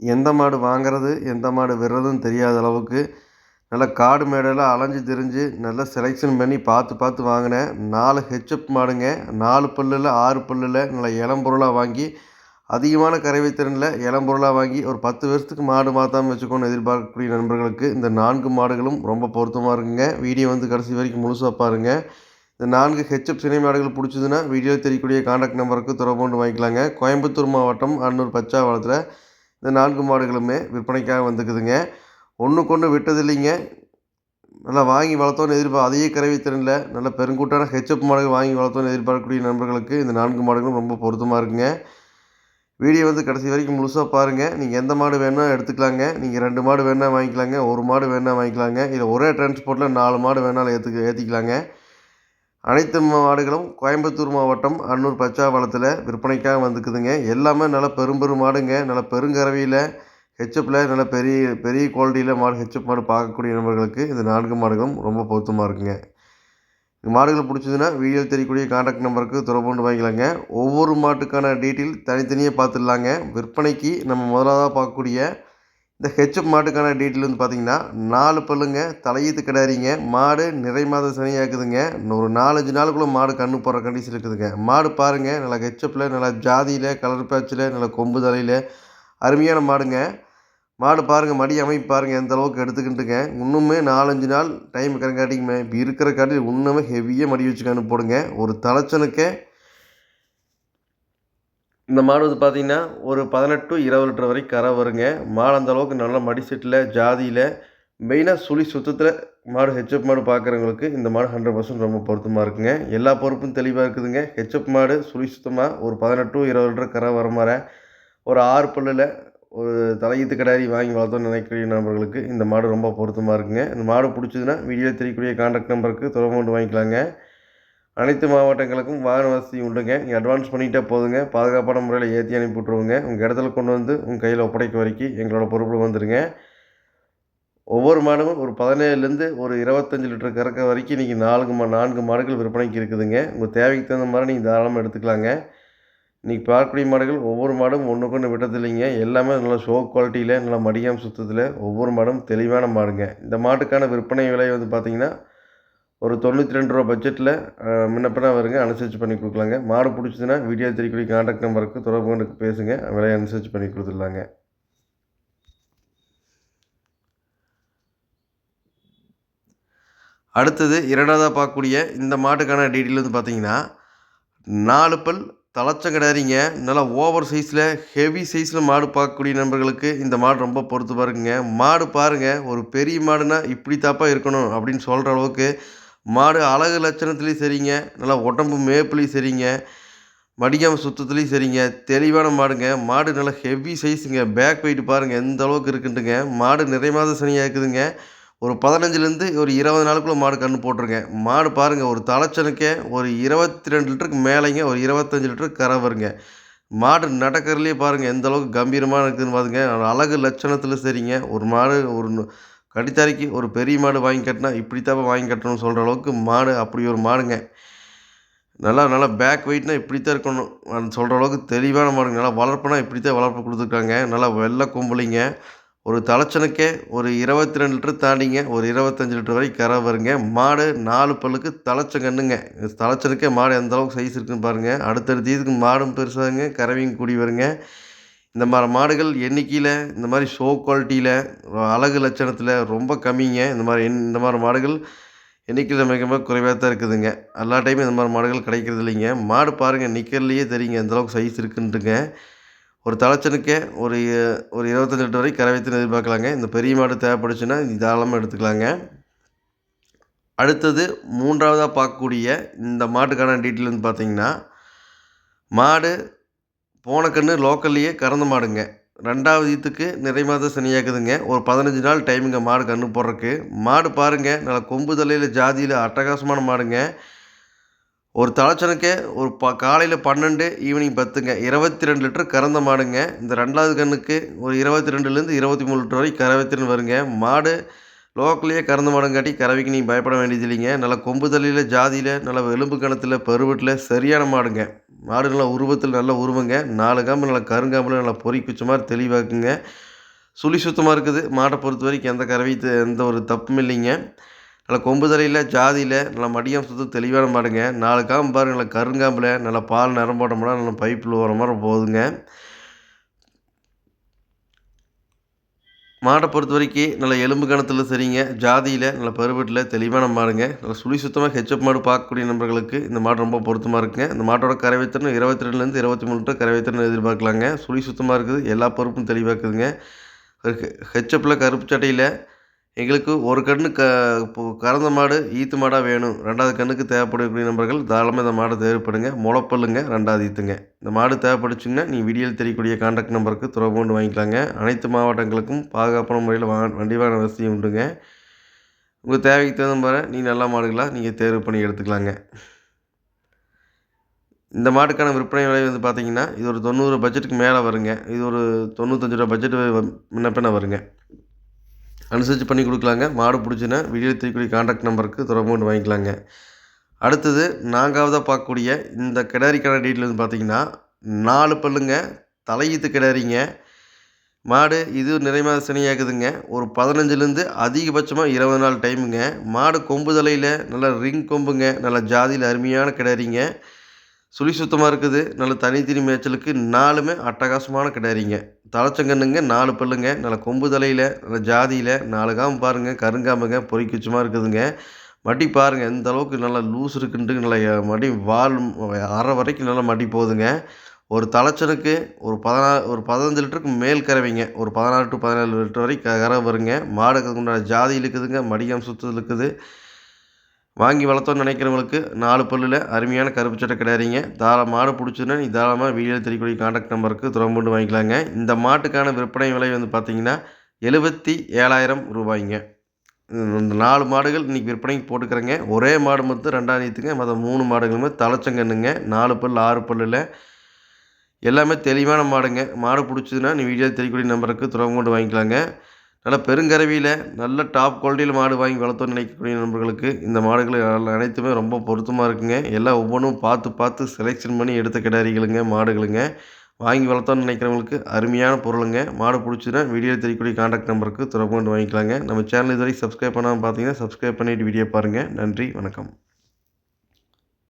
எந்த மாடு வாங்குறது எந்த மாடு விடுறதுன்னு தெரியாத அளவுக்கு நல்லா காடு மேடெல்லாம் அலைஞ்சு திரிஞ்சு நல்லா செலெக்ஷன் பண்ணி பார்த்து பார்த்து வாங்கினேன். நாலு ஹெச்எப் மாடுங்க. நாலு பல்லில் ஆறு பல்லில் நல்லா இளம்பொருளாக வாங்கி அதிகமான கறவை திறனில் இளம்பொருளாக வாங்கி ஒரு பத்து வருஷத்துக்கு மாடு மாற்றாமல் வச்சுக்கோன்னு எதிர்பார்க்கக்கூடிய நண்பர்களுக்கு இந்த நான்கு மாடுகளும் ரொம்ப பொருத்தமாக இருக்குங்க. வீடியோ வந்து கடைசி வரைக்கும் முழுசாக பாருங்கள் இந்த நான்கு ஹெச்எப் சினை மாடுகள் பிடிச்சதுன்னா வீடியோ தெரியக்கூடிய காண்டாக்ட் நம்பருக்கு தொடர்பு கொண்டு வாங்கிக்கலாங்க. கோயம்புத்தூர் மாவட்டம் அன்னூர் பச்சாவளத்தில் இந்த நான்கு மாடுகளுமே விற்பனைக்காக வந்துக்குதுங்க. ஒன்றுக்கு ஒன்று விட்டதில்லைங்க. நல்லா வாங்கி வளர்த்தோன்னு எதிர்பார்ப்பு அதிக கறவை திறனில் நல்ல பெருங்கூட்டான ஹெச்எப் மாடுகள் வாங்கி வளர்த்தோன்னு எதிர்பார்க்கக்கூடிய நண்பர்களுக்கு இந்த நான்கு மாடுகளும் ரொம்ப பொருத்தமாக இருக்குங்க. வீடியோ வந்து கடைசி வரைக்கும் முழுசாக பாருங்கள் நீங்கள் எந்த மாடு வேணால் எடுத்துக்கலாங்க. நீங்கள் ரெண்டு மாடு வேணால் வாங்கிக்கலாங்க. ஒரு மாடு வேணால் வாங்கிக்கலாங்க. இல்லை ஒரே டிரான்ஸ்போர்ட்டில் நாலு மாடு வேணாலும் ஏற்றுக்க ஏற்றிக்கலாங்க அனைத்து மாடுகளும் கோயம்புத்தூர் மாவட்டம் அன்னூர் பச்சாவளத்தில் விற்பனைக்காக வந்துக்குதுங்க. எல்லாமே நல்ல பெரும் பெரும் மாடுங்க. நல்ல பெருங்கறவையில் ஹெச்எப்பில் நல்ல பெரிய பெரிய குவாலிட்டியில் மாடு ஹெச்எப் மாடு பார்க்கக்கூடிய நபர்களுக்கு இந்த நான்கு மாடுகளும் ரொம்ப பொருத்தமாக இருக்குங்க. இந்த மாடுகள் பிடிச்சதுன்னா வீடியோ தெரியக்கூடிய காண்டாக்ட் நம்பருக்கு தொடர்பு கொண்டு வாங்கிக்கலாங்க. ஒவ்வொரு மாட்டுக்கான டீட்டெயில் தனித்தனியாக பார்த்துடலாங்க. விற்பனைக்கு நம்ம முதலாவதாக பார்க்கக்கூடிய இந்த ஹெச்எப் மாட்டுக்கான டீட்டெயில் வந்து பார்த்திங்கன்னா நாலு பல்லுங்க தலையீத்து கிடாரிங்க மாடு நிறை மாத சனியாக்குதுங்க. ஒரு நாலஞ்சு நாளுக்குள்ளே மாடு கண்ணு போடுற கண்டிஷன் இருக்குதுங்க. மாடு பாருங்கள் நல்லா ஹெச்எப்பில் நல்லா ஜாதியில் கலர் பேச்சில் நல்லா கொம்பு தலையில் அருமையான மாடுங்க. மாடு பாருங்கள் மடி அமைப்பு பாருங்கள் எந்த அளவுக்கு எடுத்துக்கிட்டுங்க இன்னுமே நாலஞ்சு நாள் டைம் கணக்காட்டிங்க இப்போ இருக்கிற காட்டில் இன்னுமே ஹெவியாக மடி வச்சு கண்ணு போடுங்க. ஒரு தலைச்சனுக்கே இந்த மாடு வந்து பார்த்திங்கன்னா ஒரு பதினெட்டு டு இருபது லிட்டர் வரைக்கும் கரை வருங்க. மாடு அந்தளவுக்கு நல்ல மடிசெட்டில் ஜாதியில் மெயினாக சுழி சுத்தத்தில் மாடு ஹெச்எப் மாடு பார்க்குறவங்களுக்கு இந்த மாடு ஹண்ட்ரட் பர்சன்ட் ரொம்ப பொருத்தமாக இருக்குங்க. எல்லா பொறுப்பும் தெளிவாக இருக்குதுங்க. ஹெச்எப் மாடு சுழி சுத்தமாக ஒரு பதினெட்டு இருபது லிட்டர் கரை வர மாதிரி ஒரு ஆறு பல்லில் ஒரு தலையீத்து கிடாரி வாங்கி வளர்த்தோன்னு நினைக்கக்கூடிய நபர்களுக்கு இந்த மாடு ரொம்ப பொருத்தமாக இருக்குங்க. இந்த மாடு பிடிச்சதுன்னா வீடியோ தெரியக்கூடிய கான்டாக்ட் நம்பருக்கு தொடர்பு கொண்டு வாங்கிக்கலாங்க. அனைத்து மாவட்டங்களுக்கும் வாகன வசதி உண்டுங்க. நீங்கள் அட்வான்ஸ் பண்ணிட்டே போதுங்க. பாதுகாப்பான முறையில் ஏற்றி அனுப்பி விட்ருவோங்க உங்கள் இடத்துல கொண்டு வந்து உங்கள் கையில் ஒப்படைக்க வரைக்கும் எங்களோட பொறுப்பில் வந்துடுங்க ஒவ்வொரு மாடும் ஒரு பதினேழுலேருந்து ஒரு இருபத்தஞ்சி லிட்டர் கறக்க வரைக்கும் இன்றைக்கி நான்கு மா நான்கு மாடுகள் விற்பனைக்கு இருக்குதுங்க. உங்கள் தேவைக்கு தகுந்த மாதிரி நீங்கள் தாராளமாக எடுத்துக்கலாங்க. இன்றைக்கி பார்க்கக்கூடிய மாடுகள் ஒவ்வொரு மாடும் ஒன்றுக்கு ஒன்று விட்டதில்லைங்க எல்லாமே நல்லா ஷோ குவாலிட்டியில் நல்லா மடியாம் சுத்தத்தில் ஒவ்வொரு மாடும் தெளிவான மாடுங்க. இந்த மாட்டுக்கான விற்பனை விலை வந்து பார்த்திங்கன்னா ஒரு தொண்ணூற்றி ரெண்டு ரூபா பட்ஜெட்டில் முன்னப்பினா வருங்க அனுசரித்து பண்ணி கொடுக்கலாங்க. மாடு பிடிச்சதுன்னா வீடியோ தெரியக்கூடிய காண்டாக்ட் நம்பருக்கு தொடர்பு கொண்டு பேசுங்க. விலையை அனுசரித்து பண்ணி கொடுத்துடலாங்க. அடுத்தது இரண்டாவதாக பார்க்கக்கூடிய இந்த மாட்டுக்கான டீட்டெயில் வந்து பார்த்திங்கன்னா நாலு பல் தலைச்சம் கிடையாதுங்க நல்லா ஓவர் சைஸில் ஹெவி சைஸில் மாடு பார்க்கக்கூடிய நண்பர்களுக்கு இந்த மாடு ரொம்ப பொறுத்து பாருங்க மாடு பாருங்கள் ஒரு பெரிய மாடுனா இப்படி தாப்பாக இருக்கணும் அப்படின்னு சொல்கிற அளவுக்கு மாடு அழகு லட்சணத்துலேயும் சரிங்க. நல்லா உடம்பு மேப்புலேயும் சரிங்க. மடிக்காமல் சுத்தத்துலேயும் சரிங்க. தெளிவான மாடுங்க. மாடு நல்லா ஹெவி சைஸுங்க பேக் வெயிட் பாருங்கள் எந்த அளவுக்கு இருக்குன்ட்டுங்க. மாடு நிறை மாத சனியாக இருக்குதுங்க ஒரு பதினஞ்சுலேருந்து ஒரு இருபது நாளுக்குள்ளே மாடு கன்று போட்டிருங்க. மாடு பாருங்கள் ஒரு தலைச்சனுக்கே ஒரு இருபத்தி ரெண்டு லிட்டருக்கு மேலேங்க. ஒரு இருபத்தஞ்சி லிட்டருக்கு கரை வருங்க. மாடு நடக்கிறதுலேயே பாருங்கள் எந்த அளவுக்கு கம்பீரமாக இருக்குதுன்னு பாருங்க. அழகு லட்சணத்தில் சரிங்க. ஒரு மாடு ஒரு கடித்தாரிக்கு ஒரு பெரிய மாடு வாங்கி கட்டினா இப்படித்தான் வாங்கி கட்டணும்னு சொல்கிற அளவுக்கு மாடு அப்படி ஒரு மாடுங்க. நல்லா நல்லா பேக் வெயிட்னா இப்படித்தான் இருக்கணும். சொல்கிற அளவுக்கு தெளிவான மாடுங்க. நல்லா வளர்ப்புனா இப்படித்தான் வளர்ப்பு கொடுத்துருக்காங்க. நல்லா வெள்ளை கும்பலிங்க. ஒரு தலைச்சனுக்கே ஒரு இருபத்தி ரெண்டு லிட்டர் தாண்டிங்க. ஒரு இருபத்தஞ்சி லிட்டர் வரைக்கும் கரை வருங்க. மாடு நாலு பல்லுக்கு தலைச்ச கண்ணுங்க. தலைச்சனுக்கே மாடு எந்த அளவுக்கு சைஸ் இருக்குன்னு பாருங்கள் அடுத்தடுத்து இதுக்கு மாடும் பெருசாகுங்க. கறவையும் கூடி வருங்க. இந்த மாதிரி மாடுகள் எண்ணிக்கையில் இந்த மாதிரி ஷோ குவாலிட்டியில் அழகு லட்சணத்தில் ரொம்ப கம்மிங்க. இந்த மாதிரி இந்த மாதிரி மாடுகள் எண்ணிக்கையில் மிக மிக குறைவாக தான் இருக்குதுங்க. எல்லா டைமும் இந்த மாதிரி மாடுகள் கிடைக்கிறது இல்லைங்க. மாடு பாருங்கள் நிற்கிறதுலையே தெரியுங்க எந்தளவுக்கு சைஸ் இருக்குன்ட்டுங்க ஒரு தலைச்சனுக்கே ஒரு ஒரு இருபத்தஞ்சி லிட்டர் வரைக்கும் கறவைத்தின் எதிர்பார்க்கலாங்க. இந்த பெரிய மாடு தேவைப்படுச்சுன்னா தாராளமாக எடுத்துக்கலாங்க. அடுத்தது மூன்றாவதாக பார்க்கக்கூடிய இந்த மாட்டுக்கான டீட்டெயில் வந்து பார்த்திங்கன்னா மாடு போன கன்று லோக்கல்லையே கறந்த மாடுங்க. ரெண்டாவது ஈத்துக்கு நிறை மாத சனியாக்குதுங்க. ஒரு பதினஞ்சு நாள் டைமுங்க மாடு கன்று போடுறக்கு. மாடு பாருங்கள் நல்லா கொம்பு தலையில் ஜாதியில் அட்டகாசமான மாடுங்க. ஒரு தலைச்சனுக்கே ஒரு ப காலையில் பன்னெண்டு ஈவினிங் பத்துங்க. இருபத்தி ரெண்டு லிட்டர் கறந்த மாடுங்க. இந்த ரெண்டாவது கண்ணுக்கு ஒரு இருபத்தி ரெண்டுலேருந்து இருபத்தி மூணு லிட்டர் வரைக்கும் கறவைத்திறன் வருங்க. மாடு லோக்கல்லையே கறந்த மாடுங்காட்டி கறவைக்கு நீங்கள் பயப்பட வேண்டியது இல்லைங்க நல்லா கொம்பு தலையில் ஜாதியில் நல்லா எலும்பு கணத்தில் பருவட்டில் சரியான மாடுங்க. மாடு நல்லா உருவத்தில் நல்ல உருவங்க. நாலு காம்பு நல்லா கருங்காம்பில் நல்லா பொறிக்குச்ச மாதிரி தெளிவாக்குங்க. சுழி சுத்தமாக இருக்குது. மாட்டை பொறுத்த வரைக்கும் எந்த கறவை எந்த ஒரு தப்பும் இல்லைங்க. நல்லா கொம்பு தலையில் ஜாதியில் நல்லா மடியம் சுத்தம் தெளிவான மாடுங்க. நாலு காம்பு பாருங்கள் நல்லா கருங்காம்பில் நல்லா பால் நிறம் போட்டோம்னா நல்லா பைப்பில் வர மாதிரி போகுதுங்க. மாடை பொறுத்த வரைக்கும் நல்ல எலும்பு கணத்தில் சரிங்க ஜாதியில் நல்ல பருவத்தில் தெளிவான மாடுங்க. நல்ல சுழி சுத்தமாக ஹெச்எப் மாடு பார்க்கக்கூடிய நண்பர்களுக்கு இந்த மாடு ரொம்ப பொருத்தமாக இருக்குங்க. இந்த மாட்டோட கறவைத்திறன் இருபத்தி ரெண்டுலேருந்து இருபத்தி மூணு லிட்டர் கறவைத்திறன் எதிர்பார்க்கலாங்க. சுழி சுத்தமாக இருக்குது எல்லா பருப்பும் தெளிவாக இருக்குதுங்க. ஹெச்எப்பில் கருப்பு சட்டையில் எங்களுக்கு ஒரு கன்று க கறந்த மாடு ஈத்து மாடாக வேணும். ரெண்டாவது கண்ணுக்கு தேவைப்படக்கூடிய நண்பர்கள் தாராளமாக இந்த மாடை தேவைப்படுங்க. முளைப்பல்லுங்க ரெண்டாவது ஈத்துங்க. இந்த மாடு தேவைப்படுச்சுங்கன்னா நீ வீடியோவில் தெரியக்கூடிய கான்டாக்ட் நம்பருக்கு தொடர்பு கொண்டு வாங்கிக்கலாங்க. அனைத்து மாவட்டங்களுக்கும் பாதுகாப்பான முறையில் வா வண்டி வாகன வசதி உண்டுங்க. உங்கள் தேவைக்கு தகுந்த மாதிரி நீ நல்ல மாடுகளாக நீங்கள் தேர்வு பண்ணி எடுத்துக்கலாங்க. இந்த மாட்டுக்கான விற்பனை விலை வந்து பார்த்தீங்கன்னா இது ஒரு தொண்ணூறு பட்ஜெட்டுக்கு மேலே வருங்க. இது ஒரு தொண்ணூத்தஞ்சு ரூபா பட்ஜெட் முன்ன பின்ன வருங்க. அனுசரித்து பண்ணி கொடுக்கலாங்க. மாடு பிடிச்சின்னா வீடியோ தெரியக்கூடிய கான்டாக்ட் நம்பருக்கு தொடர்பு கொண்டு வாங்கிக்கலாங்க. அடுத்தது நான்காவதாக பார்க்கக்கூடிய இந்த கிடாரி கடை டீட்டில் வந்து பார்த்தீங்கன்னா நாலு பல்லுங்க தலையீத்து கிடாரிங்க. மாடு இது நிறைமாத சனியாக்குதுங்க. ஒரு பதினஞ்சுலேருந்து அதிகபட்சமாக இருபது நாள் டைமுங்க. மாடு கொம்பு தலையில் நல்லா ரிங் கொம்புங்க நல்ல ஜாதியில் அருமையான கிடாரிங்க. சுழி சுத்தமாக இருக்குது. நல்ல தனித்தனி மேய்ச்சலுக்கு நாலுமே அட்டகாசமான கிடாரிங்க. தலைச்சங்கண்ணுங்க நாலு பல்லுங்க நல்ல கொம்பு தலையில் நல்ல ஜாதியில் நாலு காம்பு பாருங்கள் கருங்காம்புங்க பொறிக்குச்சமாக இருக்குதுங்க. மடி பாருங்கள் எந்த அளவுக்கு நல்லா லூஸ் இருக்குன்ட்டு நல்லா மடி வால் அரை வரைக்கும் நல்லா மடி போகுதுங்க. ஒரு தலைச்சனுக்கு ஒரு பதினா ஒரு பதினஞ்சு லிட்டருக்கு மேல் கறவைங்க. ஒரு பதினாறு டு பதினேழு லிட்டர் வரைக்கும் கறவை வருங்க. மாடுக்கு உண்டான ஜாதி இருக்குதுங்க மடியம் சுத்தது இருக்குது வாங்கி வளர்த்தோன்னு நினைக்கிறவங்களுக்கு நாலு பல்லில் அருமையான கருப்பு சட்டை கிடையாதுங்க. தாராள மாடு பிடிச்சதுன்னா நீ தாராளமாக வீடியோ தெரியக்கூடிய காண்டாக்ட் நம்பருக்கு தொடர்பு கொண்டு வாங்கிக்கலாங்க. இந்த மாட்டுக்கான விற்பனை விலை வந்து பார்த்தீங்கன்னா எழுபத்தி ஏழாயிரம் ரூபாய்ங்க. இந்த நாலு மாடுகள் இன்றைக்கி விற்பனைக்கு போட்டுக்கிறேங்க. ஒரே மாடு மட்டும் ரெண்டாயிரத்துங்க மற்ற மூணு மாடுகளுமே தலைச்சங்கண்ணுங்க நாலு பல் ஆறு பல்லில் எல்லாமே தெளிவான மாடுங்க. மாடு பிடிச்சதுன்னா நீ வீடியோ தெரியக்கூடிய நம்பருக்கு தொடர்பு கொண்டு வாங்கிக்கலாங்க. நல்ல பெருங்கரவியில் நல்ல டாப் குவாலிட்டியில் மாடு வாங்கி வளர்த்தோன்னு நினைக்கக்கூடிய நண்பர்களுக்கு இந்த மாடுகள் அனைத்துமே ரொம்ப பொருத்தமாக இருக்குங்க. எல்லாம் ஒவ்வொன்றும் பார்த்து பார்த்து செலெக்ஷன் பண்ணி எடுத்த கிடாரிகளுங்க மாடுகளுங்க. வாங்கி வளர்த்தோன்னு நினைக்கிறவங்களுக்கு அருமையான பொருளுங்க. மாடு பிடிச்சினா வீடியோ தெரியக்கூடிய காண்டாக்ட் நம்பருக்கு தொடர்பு கொண்டு வாங்கிக்கலாங்க. நம்ம சேனல் இதுவரைக்கும் சப்ஸ்கிரைப் பண்ணாமல் பார்த்தீங்கன்னா சப்ஸ்கிரைப் பண்ணிவிட்டு வீடியோ பாருங்கள் நன்றி வணக்கம்.